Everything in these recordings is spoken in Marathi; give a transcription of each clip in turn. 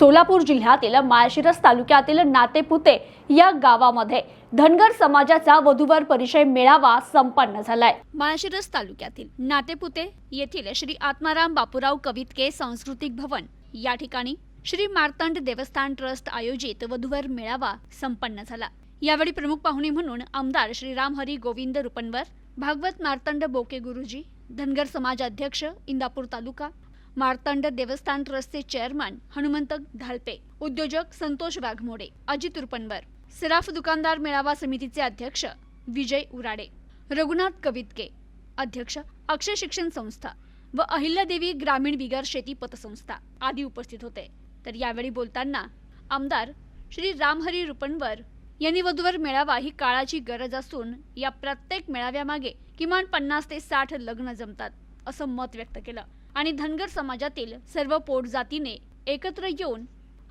सोलापूर जिल्ह्यातील माळशिरस तालुक्यातील नातेपुते या गावामध्ये धनगर समाजाचा वधूवर परिचय मेळावा संपन्न झालाय. माळशिरस तालुक्यातील नातेपुते येथील श्री आत्माराम बापूराव कवितके सांस्कृतिक भवन या ठिकाणी श्री मार्तंड देवस्थान ट्रस्ट आयोजित वधूवर मेळावा संपन्न झाला. यावेळी प्रमुख पाहुणे म्हणून आमदार श्री रामहरी गोविंद रुपनवर भागवत मार्तंड बोके गुरुजी धनगर समाज अध्यक्ष इंदापूर तालुका मार्तंड देवस्थान ट्रस्टचे चेअरमन हनुमंत धालपे उद्योजक संतोष वाघमोडे अजित रुपनवर सराफ दुकानदार मेळावा समितीचे अध्यक्ष विजय उराडे रघुनाथ कवितके अध्यक्ष अक्षय शिक्षण संस्था व अहिल्यादेवी ग्रामीण बिगर शेती पतसंस्था आदी उपस्थित होते. तर यावेळी बोलताना आमदार श्री रामहरी रुपणवर यांनी वधूवर मेळावा ही काळाची गरज असून या प्रत्येक मेळाव्यामागे किमान पन्नास ते साठ लग्न जमतात असं मत व्यक्त केलं. आणि धनगर समाजातील सर्व पोट जातीने एकत्र येऊन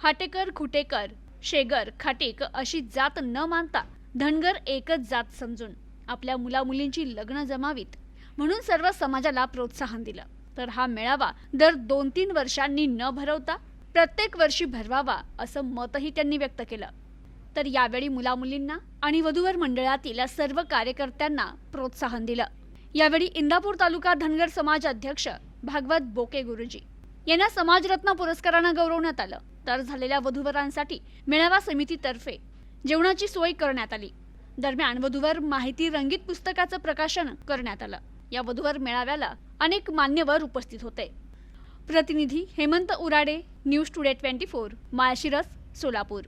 हाटेकर खुटेकर शेगर खाटेक अशी जात न मानता धनगर एकच जात समजून आपल्या मुलामुलींची लग्न जमावीत म्हणून सर्व समाजाला प्रोत्साहन दिलं. तर हा मेळावा दर दोन तीन वर्षांनी न भरवता प्रत्येक वर्षी भरवावा असं मतही त्यांनी व्यक्त केलं. तर यावेळी मुलामुलींना आणि वधूवर मंडळातील सर्व कार्यकर्त्यांना प्रोत्साहन दिलं. यावेळी इंदापूर तालुका धनगर समाज अध्यक्ष भागवत बोके गुरुजी. यांना समाजरत्न पुरस्कारानं गौरवण्यात आलं. तर झालेल्या वधूवरांसाठी मेळावा समितीतर्फे जेवणाची सोय करण्यात आली. दरम्यान वधूवर माहिती रंगीत पुस्तकाचं प्रकाशन करण्यात आलं. या वधूवर मेळाव्याला अनेक मान्यवर उपस्थित होते. प्रतिनिधी Hemant Urade news today twenty four Malshiras Solapur.